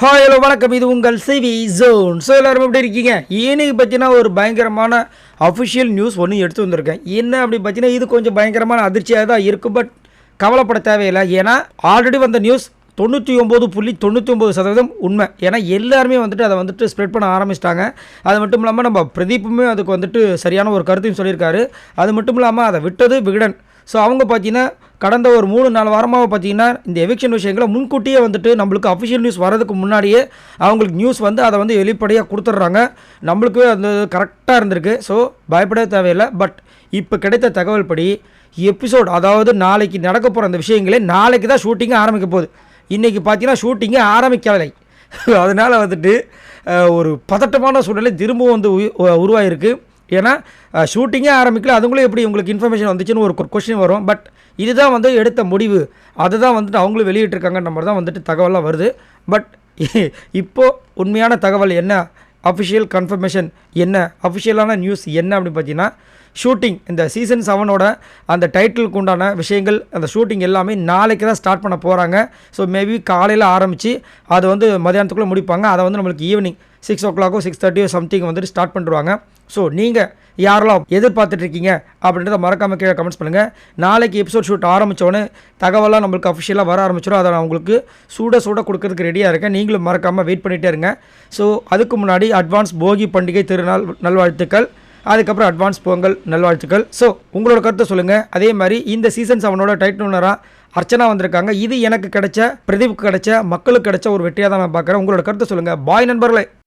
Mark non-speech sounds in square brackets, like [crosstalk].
Hi hello வணக்கம். இது உங்கள் சிவி ஜோன் ஸோ எல்லோரும் எப்படி இருக்கீங்க? இன்னைக்கு பார்த்தீங்கன்னா ஒரு பயங்கரமான அஃபிஷியல் நியூஸ் ஒன்று எடுத்து வந்திருக்கேன். என்ன அப்படி பார்த்தீங்கன்னா இது கொஞ்சம் பயங்கரமான அதிர்ச்சியாக தான் இருக்கும் பட் கவலைப்பட தேவையில்லை. ஏன்னா ஆல்ரெடி வந்த நியூஸ் தொண்ணூற்றி ஒம்பது புள்ளி தொண்ணூற்றி ஒம்பது சதவீதம் உண்மை. ஏன்னா எல்லாருமே வந்துட்டு அதை வந்துட்டு ஸ்ப்ரெட் பண்ண ஆரம்பிச்சிட்டாங்க. அது மட்டும் இல்லாமல் நம்ம பிரதீப்புமே அதுக்கு வந்துட்டு சரியான ஒரு கருத்தையும் சொல்லியிருக்காரு. அது மட்டும் இல்லாமல் அதை விட்டது விகடன். ஸோ அவங்க பார்த்தீங்கன்னா கடந்த ஒரு மூணு நாலு வாரமாக பார்த்தீங்கன்னா இந்த எவிக்ஷன் விஷயங்களை முன்கூட்டியே வந்துட்டு நம்மளுக்கு அஃபிஷியல் நியூஸ் வரதுக்கு முன்னாடியே அவங்களுக்கு நியூஸ் வந்து அதை வந்து வெளிப்படையாக கொடுத்துட்றாங்க. நம்மளுக்கு அந்த கரெக்டாக இருந்திருக்கு. ஸோ பயப்படவே தேவையில்லை. பட் இப்போ கிடைத்த தகவல் படி எபிசோட் அதாவது நாளைக்கு நடக்க போகிற அந்த விஷயங்களே நாளைக்கு தான் ஷூட்டிங்கே ஆரம்பிக்க போகுது. இன்றைக்கி பார்த்தீங்கன்னா ஷூட்டிங்கே ஆரம்பிக்கவில்லை. [laughs] அதனால் வந்துட்டு ஒரு பதட்டமான சூழ்நிலை திரும்பவும் வந்து உருவாகிருக்கு உ- ஏன்னா ஷூட்டிங்கே ஆரம்பிக்கல அதுங்களும் எப்படி உங்களுக்கு இன்ஃபர்மேஷன் வந்துச்சுன்னு ஒரு கொஸ்டின் வரும். பட் இதுதான் வந்து எடுத்த முடிவு. அதுதான் வந்துட்டு அவங்களும் வெளியிட்டிருக்காங்கன்ற மாதிரி தான் வந்துட்டு தகவலாம் வருது. பட் [laughs] இப்போது உண்மையான தகவல் என்ன? அஃபிஷியல் கன்ஃபர்மேஷன் என்ன? அஃபிஷியலான நியூஸ் என்ன அப்படின்னு பார்த்தீங்கன்னா ஷூட்டிங் இந்த சீசன் செவனோட அந்த டைட்டிலுக்கு உண்டான விஷயங்கள் அந்த ஷூட்டிங் எல்லாமே நாளைக்கு தான் ஸ்டார்ட் பண்ண போகிறாங்க ஸோ மேபி காலையில் ஆரம்பித்து அதை வந்து மதியானத்துக்குள்ளே முடிப்பாங்க. அதை வந்து நம்மளுக்கு ஈவினிங் சிக்ஸ் ஓ கிளாக்கோ சிக்ஸ் தேர்ட்டியோ சம்திங் வந்துட்டு ஸ்டார்ட் பண்ணிடுவாங்க. ஸோ நீங்கள் யாரெல்லாம் எதிர்பார்த்துட்ருக்கீங்க அப்படின்றத மறக்காமல் கீழே கமெண்ட்ஸ் பண்ணுங்கள் நாளைக்கு எபிசோட் ஷூட் ஆரம்பித்தோன்னே தகவலாக நம்மளுக்கு அஃபிஷியலாக வர ஆரம்பிச்சிடும். அதை நான் உங்களுக்கு சூட சூட கொடுக்கறதுக்கு ரெடியாக இருக்கேன். நீங்களும் மறக்காமல் வெயிட் பண்ணிகிட்டே இருங்க. ஸோ அதுக்கு முன்னாடி அட்வான்ஸ் போகி பண்டிகை திருநாள் நல்வாழ்த்துக்கள். அதுக்கப்புறம் அட்வான்ஸ் பொங்கல் நல்வாழ்த்துக்கள். ஸோ உங்களோட கருத்தை சொல்லுங்கள் அதே மாதிரி இந்த சீசன் செவனோட டைட்டனராக அர்ச்சனா வந்திருக்காங்க. இது எனக்கு கிடைச்ச பிரதீப்க்கு கிடைச்ச மக்களுக்கு கிடைச்ச ஒரு வெற்றியாக தான் நான் பார்க்குறேன். உங்களோட கருத்தை சொல்லுங்கள் பாய் நண்பர்களே.